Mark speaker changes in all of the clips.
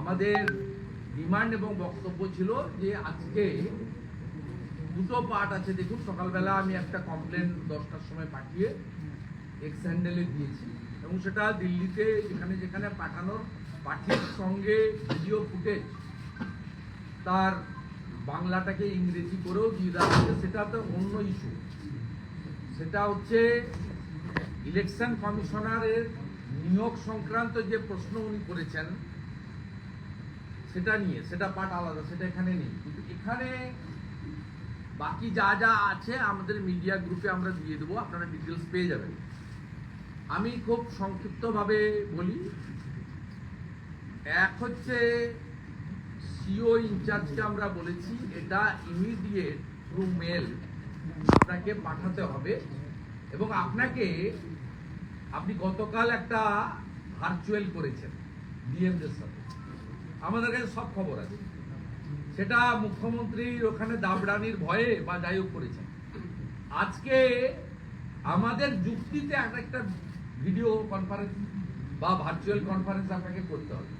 Speaker 1: আমাদের ডিমান্ড এবং বক্তব্য ছিল যে আজকে দুটো পার্ট আছে। দেখুন, সকালবেলা আমি একটা কমপ্লেন দশটার সময় পাঠিয়ে এক্স হ্যান্ডেলে দিয়েছি। এবং সেটা দিল্লিতে যেখানে যেখানে পাঠানোর পাঠির সঙ্গে ভিডিও ফুটেজ তার বাংলাটাকে ইংরেজি করেও দিয়ে দেওয়া হচ্ছে সেটা তো অন্য ইস্যু সেটা হচ্ছে ইলেকশন কমিশনারের নিয়োগ সংক্রান্ত যে প্রশ্ন উনি করেছেন সেটা নিয়ে, সেটা পার্ট আলাদা, সেটা এখানে নেই। কিন্তু এখানে বাকি যা যা আছে আমাদের মিডিয়া গ্রুপে আমরা দিয়ে দেবো, আপনারা ডিটেলস পেয়ে যাবেন। আমি খুব সংক্ষিপ্তভাবে বলি, এক হচ্ছে সিও ইনচার্জকে আমরা বলেছি, এটা ইমিডিয়েট থ্রু মেল আপনাকে পাঠাতে হবে। এবং আপনাকে, আপনি গতকাল একটা ভার্চুয়াল করেছেন ডিএমদের সাথে। আমাদের কাছে সব খবর আছে। সেটা মুখ্যমন্ত্রীর ওখানে দাবড়ানির ভয়ে বা যাই হোক করেছেন। আজকে আমাদের যুক্তিতে এক একটা ভিডিও কনফারেন্স বা ভার্চুয়াল কনফারেন্স আপনাকে করতে হবে।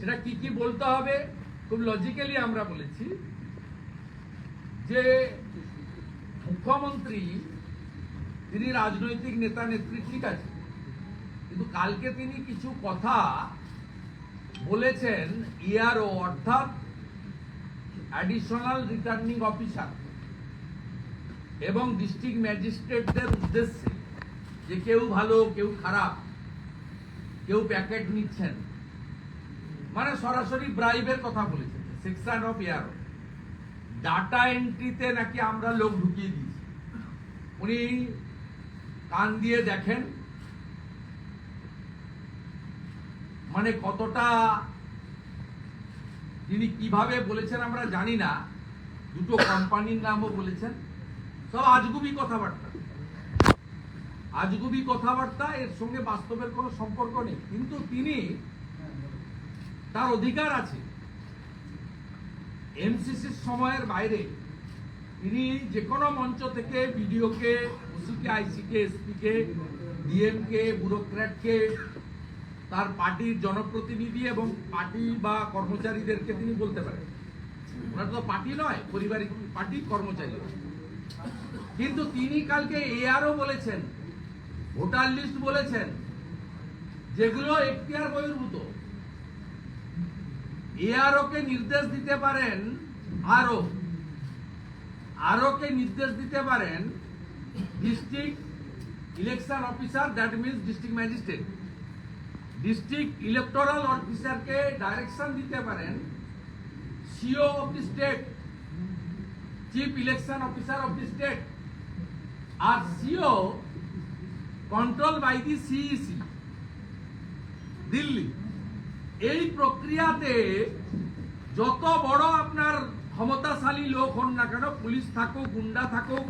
Speaker 1: সেটা কি কি বলতে হবে? খুব লজিক্যালি আমরা বলেছি যে মুখ্যমন্ত্রী, তিনি রাজনৈতিক নেতা নেত্রী ঠিক আছে। কিন্তু কালকে তিনি কিছু কথা বলেছেন ইআরও অর্থাৎ অ্যাডিশনাল রিটার্নিং অফিসার এবং ডিস্ট্রিক্ট ম্যাজিস্ট্রেটদের উদ্দেশ্যে যে কেউ ভালো, কেউ খারাপ, কেউ প্যাকেট নিচ্ছেন। মানে সরাসরি ব্রাইবের কথা বলেছেন সেকশন অফ ইয়ারও ডাটা এন্ট্রিতে নাকি আমরা লোক ঢুকিয়ে দিয়েছি। উনি কান দিয়ে দেখেন মানে কতটা তিনি কীভাবে বলেছেন আমরা জানি না। দুটো কোম্পানির নামও বলেছেন। সব আজগুবি কথাবার্তা। আজগুবি কথাবার্তা, এর সঙ্গে বাস্তবের কোনো সম্পর্ক নেই। কিন্তু তিনি তার অধিকার আছে। এমসিসির সময়ের বাইরে তিনি যে কোনো মঞ্চ থেকে বিডিওকে, ওসিকে, আইসিকে, এসপিকে, ডিএমকে, ব্যুরোক্র্যাটকে তার পার্টির জনপ্রতিনিধি এবং পার্টি বা কর্মচারীদেরকে তিনি বলতে পারেন। ওনার তো পার্টি নয়, পরিবারিক পার্টি, কর্মচারী। কিন্তু তিনি কালকে এআরও বলেছেন, ভোটার লিস্ট বলেছেন, যেগুলো এখতিয়ার বহির্ভূত। এআরও কে নির্দেশ দিতে পারেন আরও। আরও কে নির্দেশ দিতে পারেন district election officer that means district magistrate district electoral অফিসারকে ডাইরেকশন দিতে পারেন CEO of the state chief election officer of the state R CEO control by the CEC Delhi. এই প্রক্রিয়াতে যত বড় আপনার ক্ষমতাশালী লোক হন না কেন, পুলিশ থাকুক, গুন্ডা থাকুক,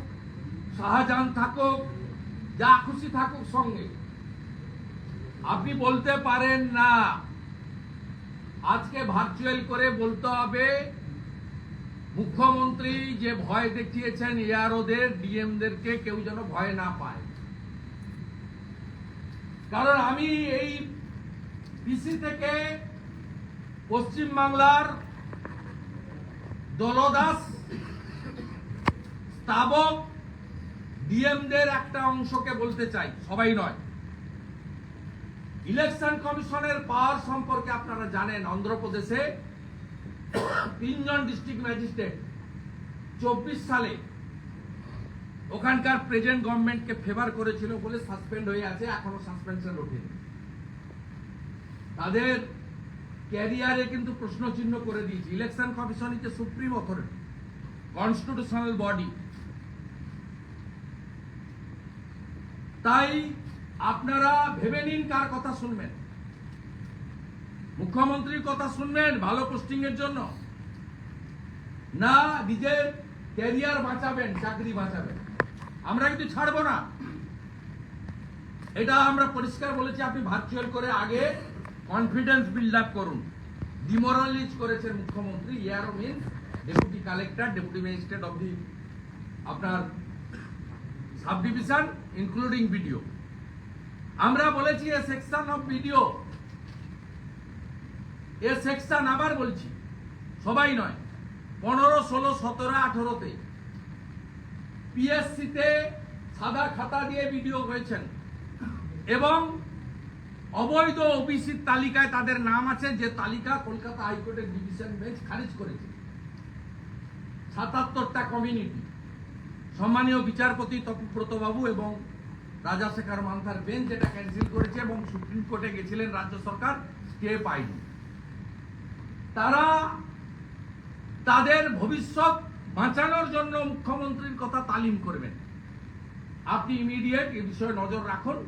Speaker 1: শাহজাহান থাকুক, যা খুশি থাকুক সঙ্গে। আপনি বলতে পারেন না। আজকে ভার্চুয়াল করে বলতে হবে, মুখ্যমন্ত্রী যে ভয় দেখিয়েছেন ইয়ারোদের ডিএমদেরকে কেউ যেন ভয় না পায়। কারণ আমি এই পিসি থেকে পশ্চিম বাংলার দলদাস স্থাবক ডিএমদের একটা অংশকে বলতে চাই, সবাই নয়। ইলেকশন কমিশনের পাওয়ার সম্পর্কে আপনারা জানেন, অন্ধ্রপ্রদেশে তিনজন ডিস্ট্রিক্ট ম্যাজিস্ট্রেট চব্বিশ সালে ওখানকার প্রেজেন্ট গভর্নমেন্টকে ফেভার করেছিল বলে সাসপেন্ড হয়ে আছে, এখনও সাসপেনশন ওঠেনি। তাদের ক্যারিয়ারে কিন্তু প্রশ্ন চিহ্ন করে দিয়েছে। Election commission is supreme authority constitutional body তাই আপনারা ভেবে নিন কার কথা শুনবেন। মুখ্যমন্ত্রীর কথা শুনবেন ভালো পোস্টিং এর জন্য। না নিজের ক্যারিয়ার বাঁচাবেন, চাকরি বাঁচাবেন। আমরা কিন্তু ছাড়বো না। এটা আমরা পরিষ্কার বলেছি, আপনি ভার্চুয়াল করে আগে কনফিডেন্স বিল্ড আপ করুন। ডিমোরালাইজ করেছেন মুখ্যমন্ত্রী ইয়ারও mean deputy collector deputy magistrate of the আপনার সাব ডিভিশন ইনক্লুডিং বিডিও আমরা বলেছি a section of BDO a section আবার বলছি, সবাই নয়, পনেরো, ষোলো, সতেরো, আঠেরোতে। পিএসসিতে সাদা খাতা দিয়ে ভিডিও হয়েছেন। এবং অবৈধ ওবিসির তালিকায় তাদের নাম আছে, যে তালিকা কলকাতা হাইকোর্টের ডিভিশন বেঞ্চ খারিজ করেছে। সাতাত্তরটা কমিউনিটি সম্মানীয় বিচারপতি তপব্রত বাবু এবং রাজাশেখর মান্থার বেঞ্চ এটা ক্যান্সেল করেছে এবং সুপ্রিম কোর্টে গেছিলেন, রাজ্য সরকার স্টে পায়নি। তারা তাদের ভবিষ্যৎ বাঁচানোর জন্য মুখ্যমন্ত্রীর কথা তালিম করবেন। আপনি ইমিডিয়েট এ বিষয়ে নজর রাখুন।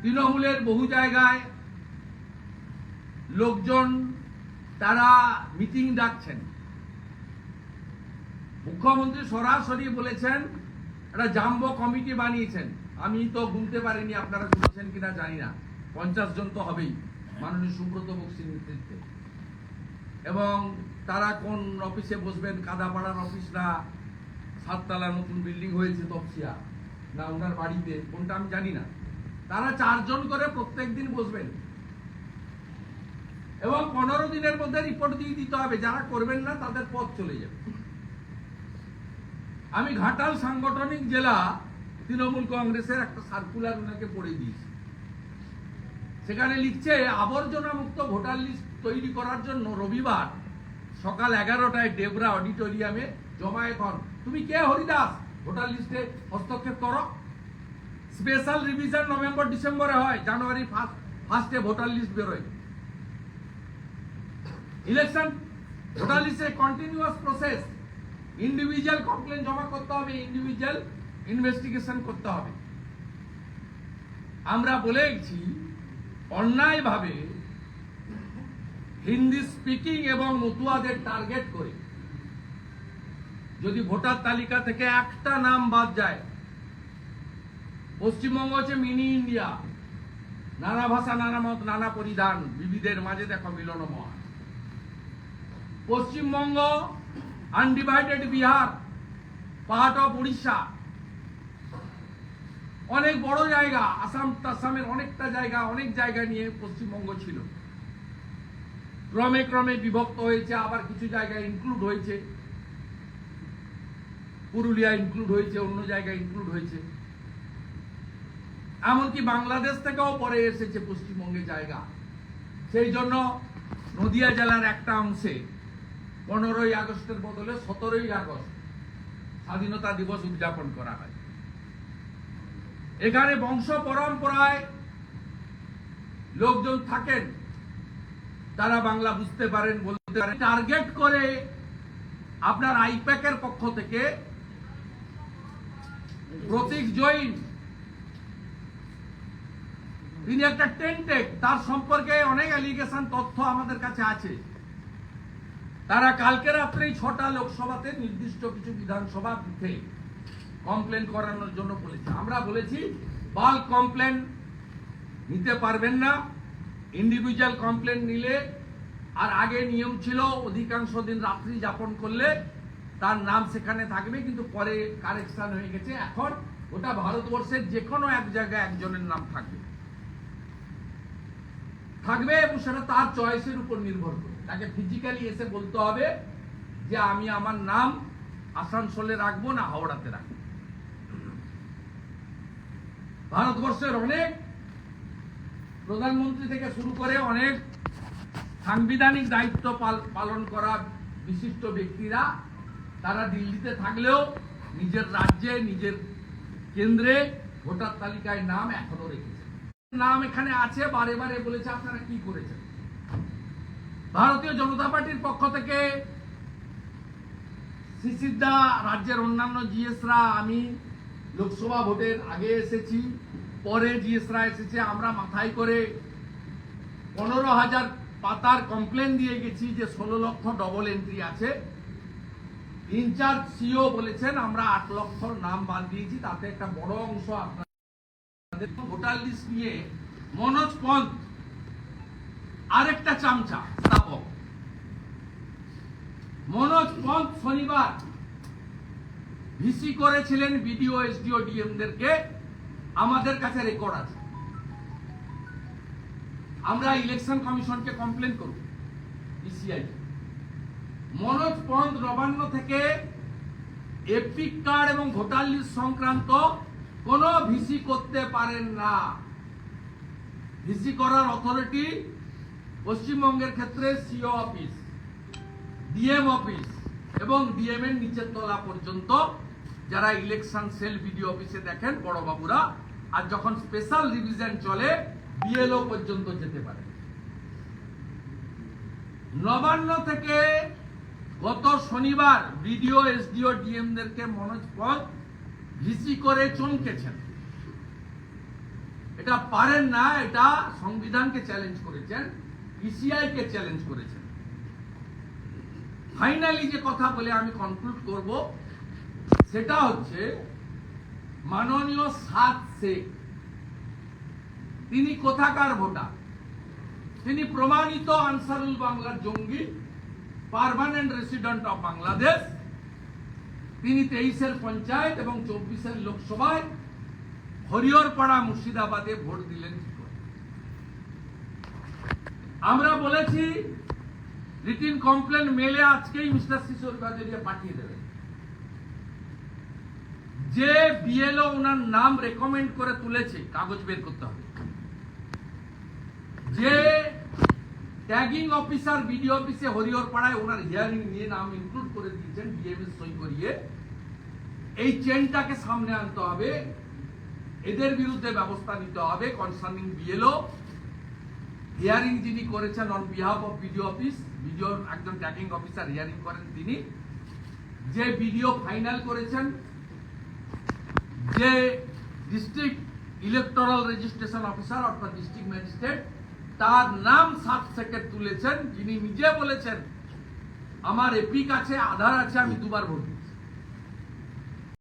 Speaker 1: তৃণমূলের বহু জায়গায় লোকজন তারা মিটিং ডাকছেন। মুখ্যমন্ত্রী সরাসরি বলেছেন একটা জাম্বো কমিটি বানিয়েছেন। আমি তো গুনতে পারিনি, আপনারা শুনেছেন কিনা জানি না। পঞ্চাশ জন তো হবেই, মাননীয় সুব্রত বক্সির নেতৃত্বে। এবং তারা কোন অফিসে বসবেন, কাদাপাড়ার অফিস না সাততলা নতুন বিল্ডিং হয়েছে তপসিয়া, না ওনার বাড়িতে, কোনটা আমি জানি না। তারা চারজন করে প্রত্যেক দিন বসবেন। এবং পনেরো দিনের মধ্যে রিপোর্ট দিয়ে দিতে হবে, যারা করবেন না, তাদের পথ চলে যাবে। আমি ঘাটাল সাংগঠনিক জেলা তৃণমূল কংগ্রেসের একটা সার্কুলার ওনাকে পড়ে দিয়েছি। সেখানে লিখছে আবর্জনা মুক্ত ভোটার লিস্ট তৈরি করার জন্য রবিবার সকাল এগারোটায় ডেবরা অডিটোরিয়ামে জমায়েত হন। তুমি কে, হরিদাস? ভোটার লিস্টে হস্তক্ষেপ করো। স্পেশাল রিভিশন নভেম্বর ডিসেম্বরে হয়, জানুয়ারি ফার্স্ট, ফার্স্টে ভোটার লিস্ট বেরোয়। ইলেকশন, ভোটার লিস্টের কন্টিনিউয়াস প্রসেস ইন্ডিভিজুয়াল কমপ্লেন জমা করতে হবে ইন্ডিভিজুয়াল ইনভেস্টিগেশন করতে হবে। আমরা বলেছি অন্যায়ভাবে হিন্দি স্পিকিং এবং মতুয়াদের টার্গেট করে যদি ভোটার তালিকা থেকে একটা নাম বাদ যায়, পশ্চিমবঙ্গ হচ্ছে মিনি ইন্ডিয়া নানা ভাষা, নানা মত, নানা পরিধান, বিবিধের মাঝে দেখো মিলনময়। Paschimbanga undivided Bihar part of Orissa অনেক বড় জায়গা, আসাম টাসামের অনেকটা জায়গা, অনেক জায়গা নিয়ে পশ্চিমবঙ্গ ছিল। ক্রমে ক্রমে বিভক্ত হয়েছে, আবার কিছু জায়গায় ইনক্লুড হয়েছে। পুরুলিয়া ইনক্লুড হয়েছে, অন্য জায়গায় ইনক্লুড হয়েছে। এমনকি বাংলাদেশ থেকেও পরে এসেছে পশ্চিমবঙ্গে জায়গা। সেই জন্য নদিয়া জেলার একটা অংশে পনেরোই আগস্টের বদলে সতেরোই আগস্ট স্বাধীনতা দিবস উদযাপন করা হয়। এখানে বংশ পরম্পরায় লোকজন থাকেন। তারা বাংলা বুঝতে পারেন, বলতে পারেন। টার্গেট করে আপনার আইপ্যাকের পক্ষ থেকে প্রতীক জৈন। তিনি একটা টেন্টেক, তার সম্পর্কে অনেক অ্যালিগেশন তথ্য আমাদের কাছে আছে। তারা কালকে রাত্রেই ছটা লোকসভাতে নির্দিষ্ট কিছু বিধানসভা কমপ্লেন করানোর জন্য বলেছে। আমরা বলেছি বাল কমপ্লেন নিতে পারবেন না। ইন্ডিভিজুয়াল কমপ্লেন নিলে, আর আগে নিয়ম ছিল, অধিকাংশ দিন রাত্রি যাপন করলে তার নাম সেখানে থাকবে, কিন্তু পরে কারেকশন হয়ে গেছে। এখন ওটা ভারতবর্ষের যে কোনো এক জায়গায় একজনের নাম থাকবে। থাকবে এবং সেটা তার চয়েসের উপর নির্ভর করে। তাকে ফিজিক্যালি এসে বলতে হবে যে আমি আমার নাম আসানসোলে রাখব না হাওড়াতে রাখব। ভারতবর্ষের অনেক প্রধানমন্ত্রী থেকে শুরু করে অনেক সাংবিধানিক দায়িত্ব পালন করা বিশিষ্ট ব্যক্তিরা তারা দিল্লিতে থাকলেও নিজের রাজ্যে, নিজের কেন্দ্রে ভোটার তালিকায় নাম এখনও রেখেছে। নাম এখানে আছে, বারে বারে বলেছে, আপনারা কি করেছেন? ভারতীয় জনতা পার্টির পক্ষ থেকে সিসিদা রাজ্যের অন্যান্য জিএসরা, আমি লোকসভা ভোটের আগে এসেছি, পরে জিএসরা এসেছে, আমরা মাথায় করে পনেরো হাজার পাতার কমপ্লেন দিয়ে গেছি যে ষোলো লক্ষ ডবল এন্ট্রি আছে। ইনচার্জ সিও বলেছেন, আমরা আট লক্ষ নাম বাদ দিয়েছি, তাতে একটা বড় অংশ আপনাদের ভোটার লিস্ট নিয়ে মনোজ পন্থ আরেকটা চামচা, স্থাপক। মনোজ পন্থ শনিবার ভিসি করেছিলেন বিডিও, এসডিও, ডিএমদেরকে। আমাদের কাছে রেকর্ড আছে। আমরা ইলেকশন কমিশনকে কমপ্লেন করব ইসিআই মনোজ পন্থ নবান্ন থেকে এপিক কার্ড এবং ভোটার লিস্ট সংক্রান্ত কোনো ভিসি করতে পারেন না। ভিসি করার অথরিটি পশ্চিমবঙ্গের ক্ষেত্রে সিও অফিস, ডিএম অফিস এবং ডিএম এর নিচের তলা পর্যন্ত যারা ইলেকশন সেল বিডিও অফিসে দেখেন বড় বাবুরা আর যখন স্পেশাল রিভিশন চলে, বিএলও পর্যন্ত যেতে পারে। নবান্ন থেকে গত শনিবার বিডিও, এসডিও ডিএম দেরকে মনোজ পদ ভিসি করে চমকেছেন। এটা পারেন না, এটা সংবিধানকে চ্যালেঞ্জ করেছেন। ইসিআই কে চ্যালেঞ্জ করেছেন। ফাইনালি যে কথা বলে আমি কনক্লুড করব, সেটা হচ্ছে মাননীয় সাত শেখ তিনি কোথাকার ভোটার? তিনি প্রমাণিত আনসারুল বাংলার জঙ্গি পার্মানেন্ট রেসিডেন্ট অফ বাংলাদেশ তিনি তেইশের পঞ্চায়েত এবং চব্বিশের লোকসভায় হরিহরপাড়া মুর্শিদাবাদে ভোট দিলেন? আমরা বলেছি, রিটিন কমপ্লেন মেলে আজকেই মিস্টার শিশোর বাজারিয়া পাঠিয়ে দেবেন যে বিএলও ওনার নাম রেকমেন্ড করে তুলেছে, কাগজ বের করতে হবে। যে ট্যাগিং অফিসার বিডিও অফিসে হরিহর পাড়ায় ওনার হিয়ারিং নিয়ে নাম ইনক্লুড করে দিয়েছেন ডিএমএস সই করিয়ে। এই চেনটাকে সামনে আনতে হবে। এদের বিরুদ্ধে ব্যবস্থা নিতে হবে কনসার্নিং বিএলও। হিয়ারিং যিনি করেছেন on behalf of BDO office বিডিওর একজন ট্যাগিং অফিসার হিয়ারিং করেন তিনি যে বিডিও ফাইনাল করেছেন, যে ডিস্ট্রিক্ট ইলেকটোরাল রেজিস্ট্রেশন অফিসার অর্থাৎ ডিস্ট্রিক্ট ম্যাজিস্ট্রেট তার নাম সাত সেকেন্ড তুলেছেন যিনি নিজে বলেছেন, আমার এপিক আছে আধার আছে, আমি দুবার ভোট।